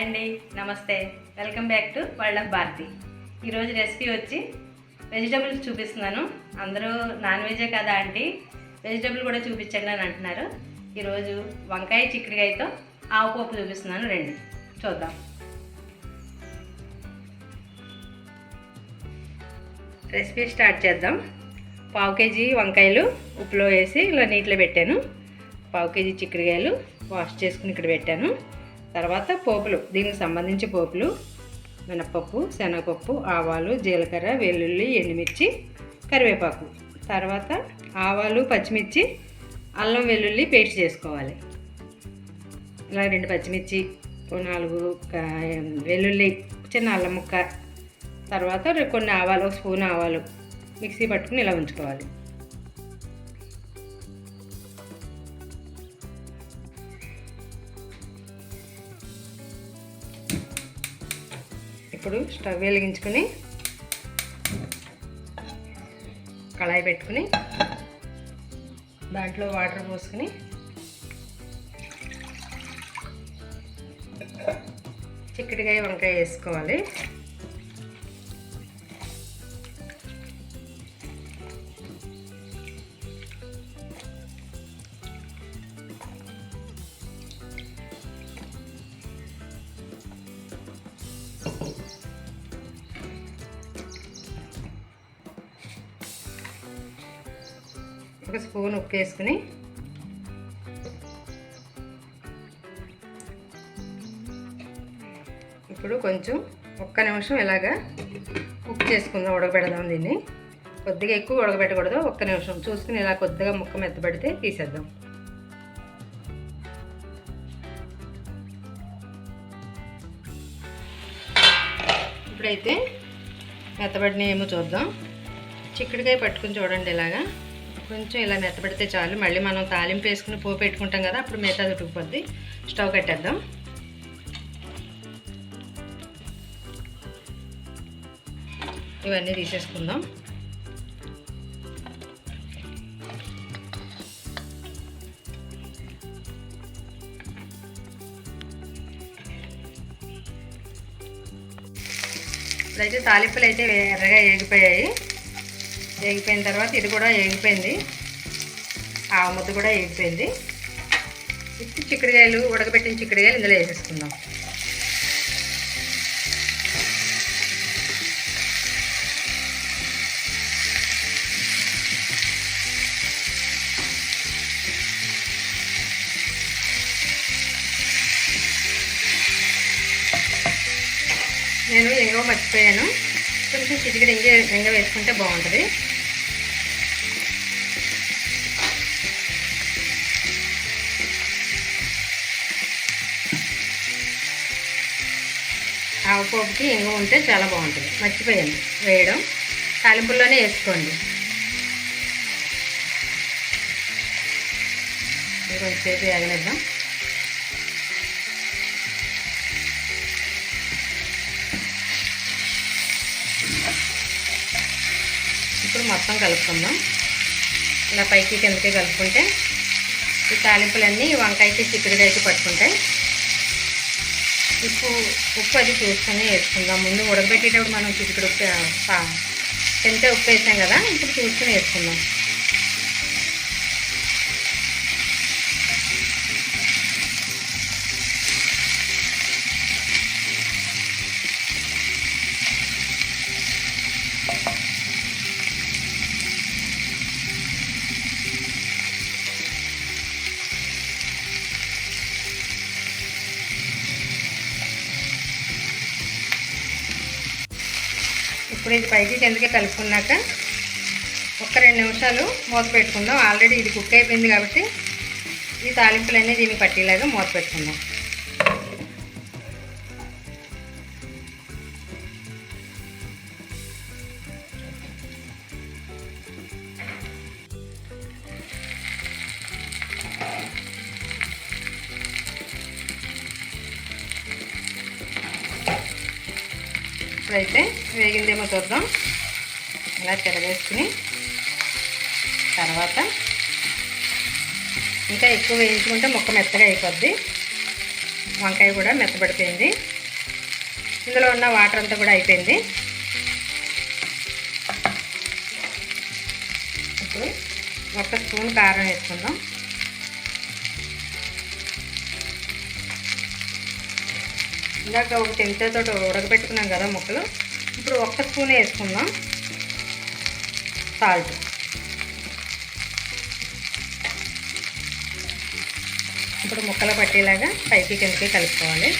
Hi అండి నమస్తే. Welcome back to world of Bharati ఈరోజు రెసిపీ వచ్చి వెజిటబుల్స్ చూపిస్తున్నాను. అందరూ నాన్ వెజే కదా ఆంటీ? వెజిటబుల్ కూడా చూపించండి అని అంటున్నారు. ఈరోజు వంకాయ చిక్కుడుకాయతో ఆవుపోపు చూపిస్తున్నాను రండి. చూద్దాం. రెసిపీ స్టార్ట్ చేద్దాం. పావు కేజీ వంకాయలు ఉప్పులో వేసి ఇలా నీటిలో పెట్టాను. పావు కేజీ చిక్కుడుకాయలు వాష్ చేసుకుని ఇక్కడ పెట్టాను. తర్వాత పోపులు. దీనికి సంబంధించి పోపులు మినపప్పు శనగపప్పు ఆవాలు జీలకర్ర వెల్లుల్లి ఎండుమిర్చి కరివేపాకు. తర్వాత ఆవాలు పచ్చిమిర్చి అల్లం వెల్లుల్లి పేస్ట్ చేసుకోవాలి. ఇలా రెండు పచ్చిమిర్చి నాలుగు వెల్లుల్లి చిన్న అల్లం ముక్క తర్వాత కొన్ని ఆవాలు ఒక స్పూన్ ఆవాలు మిక్సీ పట్టుకుని ఇలా ఉంచుకోవాలి. ఇప్పుడు స్టవ్ వెలిగించుకొని కళాయి పెట్టుకుని దాంట్లో వాటర్ పోసుకుని చిక్కడికాయ వంకాయ వేసుకోవాలి. ఒక స్పూన్ ఉప్పు వేసుకుని ఇప్పుడు కొంచెం ఒక్క నిమిషం ఇలాగా కుక్ చేసుకుందాం ఉడకబెడదాం దీన్ని. కొద్దిగా ఎక్కువ ఉడకబెట్టకూడదు ఒక్క నిమిషం. చూసుకుని ఇలా కొద్దిగా ముక్క మెత్తబడితే తీసేద్దాం. ఇప్పుడైతే మెత్తబడిన ఏమో చూద్దాం. చిక్కుడుకాయ పట్టుకుని చూడండి ఇలాగా. కొంచెం ఇలా మెత్తబడితే చాలు. మళ్ళీ మనం తాలింపు వేసుకుని పో పెట్టుకుంటాం కదా అప్పుడు మిగతా ఉట్టుకుపోద్ది స్టవ్ కట్టేద్దాం. ఇవన్నీ తీసేసుకుందాం. ఇప్పుడైతే తాలింపులు అయితే ఎర్రగా ఏగిపోయాయి. ఏగిపోయిన తర్వాత ఇది కూడా ఏగిపోయింది ఆ ముద్ద కూడా ఏగిపోయింది ఇప్పుడు చిక్కుడుకాయలు ఉడకబెట్టిన చిక్కుడుకాయలు ఇందులో వేసేసుకుందాం. నేను ఎంగో మర్చిపోయాను. కొంచెం చిటికెడు ఇంగ ఎంగ వేసుకుంటే బాగుంటుంది. ఆవుపోపుకి ఇంగు ఉంటే చాలా బాగుంటుంది. మర్చిపోయాను. వేయడం. తాలింపుల్లోనే వేసుకోండి. కొంచెంసేపు కొంచెం సేపు వేగనిద్దాం ఇప్పుడు మొత్తం కలుపుకుందాం. ఇలా పైకి కిందకి కలుపుకుంటే ఈ తాలింపులన్నీ వంకాయకి చిక్కుడుకాయకి పట్టుకుంటాయి. ఉప్పు ఉప్పు అది చూసుకొని వేసుకుందాం. ముందు ఉడకబెట్టేటప్పుడు మనం చిటికడు ఉప్పు పా- ఉప్పు వేసాం కదా ఇప్పుడు చూసుకొని వేసుకుందాం. ఇప్పుడు ఇది పైకి కిందకి కలుపుకున్నాక ఒక్క రెండు నిమిషాలు మూత పెట్టుకుందాం. ఆల్రెడీ ఇది కుక్ అయిపోయింది కాబట్టి ఈ తాలింపులన్నీ దీనికి పట్టేలాగా మూత పెట్టుకుందాం. ఇప్పుడైతే వేగిందేమో చూద్దాం. ఇలా తిరగేసుకుని తర్వాత ఇంకా ఎక్కువ వేయించుకుంటే మొక్క మెత్తగా అయిపోద్ది. వంకాయ కూడా మెత్తబడిపోయింది. ఇందులో ఉన్న వాటర్ అంతా కూడా అయిపోయింది. ఇప్పుడు ఒక స్పూన్ కారం వేసుకుందాం. ఇందాక ఒక చెంచాతో ఉడకబెట్టుకున్నాం కదా ముక్కలు. ఇప్పుడు ఒక్క స్పూన్ వేసుకుందాం. సాల్ట్. ఇప్పుడు ముక్కలు పట్టేలాగా పైకి కిందకి కలుపుకోవాలి.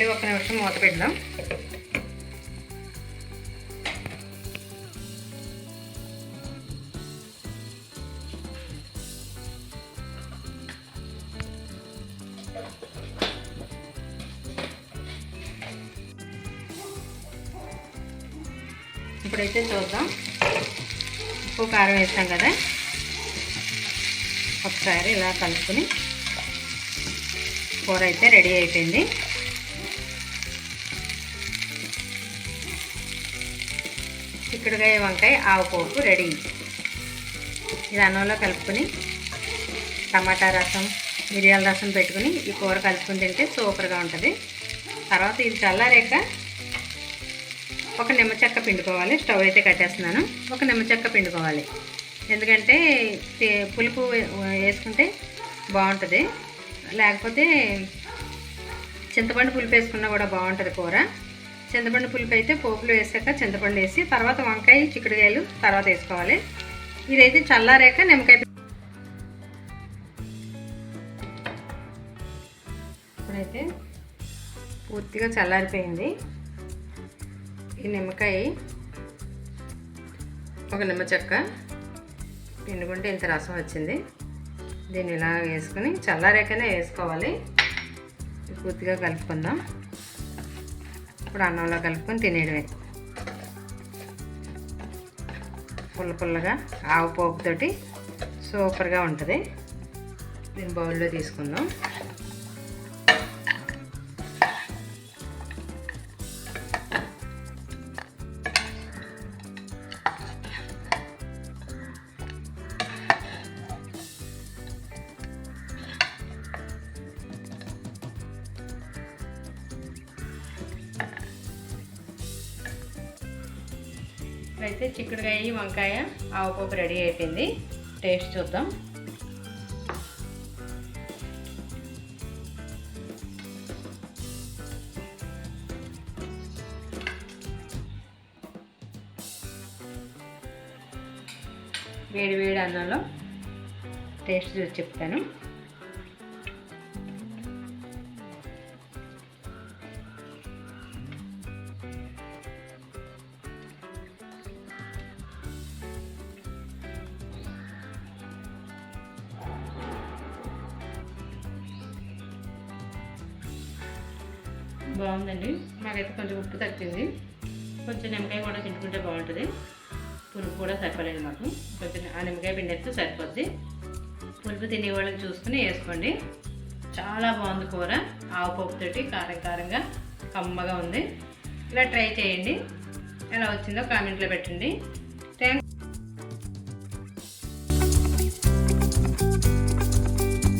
మళ్ళీ ఒక నిమిషం మూత పెడదాం. ఇప్పుడైతే చూద్దాం. ఉప్పు కారం వేస్తాం కదా. ఒకసారి ఇలా కలుపుకొని కూర అయితే రెడీ అయిపోయింది. చిక్కుడుకాయ వంకాయ ఆవుపోపు రెడీ. ఇది అన్నంలో కలుపుకొని టమాటా రసం మిరియాల రసం పెట్టుకుని ఈ కూర కలుపుకొని తింటే సూపర్గా ఉంటుంది. తర్వాత ఇది చల్లారాక ఒక నిమ్మ చెక్క పిండుకోవాలి. స్టవ్ అయితే కట్టేస్తున్నాను. ఒక నిమ్మ చెక్క పిండుకోవాలి. ఎందుకంటే పులుపు వేసుకుంటే బాగుంటుంది. లేకపోతే చింతపండు పులుపు వేసుకున్నా కూడా బాగుంటుంది కూర. చింతపండు పులుపు అయితే పోపులు వేసాక చింతపండు వేసి తర్వాత వంకాయ చిక్కుడుకాయలు తర్వాత వేసుకోవాలి. ఇదైతే చల్లారాక నిమ్మకాయ ఇప్పుడైతే పూర్తిగా చల్లారిపోయింది. ఈ నిమ్మకాయ ఒక నిమ్మ చెక్క పిండుకుంటే ఇంత రసం వచ్చింది. దీన్ని ఇలా వేసుకొని చల్లారాకనే వేసుకోవాలి. పూర్తిగా కలుపుకుందాం. ఇప్పుడు అన్నంలో కలుపుకొని తినేయడమే. పుల్ల పుల్లగా ఆవు పోపుతోటి సూపర్గా ఉంటుంది. దీని బౌల్లో తీసుకుందాం. ఇప్పుడైతే చిక్కుడుకాయ వంకాయ ఆవుపప్పు రెడీ అయిపోయింది. టేస్ట్ చూద్దాం. వేడి వేడి అన్నంలో టేస్ట్ చూసి చెప్తాను. బాగుందండి. మాకైతే కొంచెం ఉప్పు తగ్గింది. కొంచెం నిమ్మకాయ కూడా తింటుకుంటే బాగుంటుంది. పులుపు కూడా సరిపలేదు మాకు. కొంచెం ఆ నిమ్మకాయ పిండేస్తే సరిపోద్ది. పులుపు తినే వాళ్ళకి చూసుకుని వేసుకోండి. చాలా బాగుంది కూర. ఆవు పప్పుతోటి కారం కారంగా కమ్మగా ఉంది. ఇలా ట్రై చేయండి. ఎలా వచ్చిందో కామెంట్లో పెట్టండి.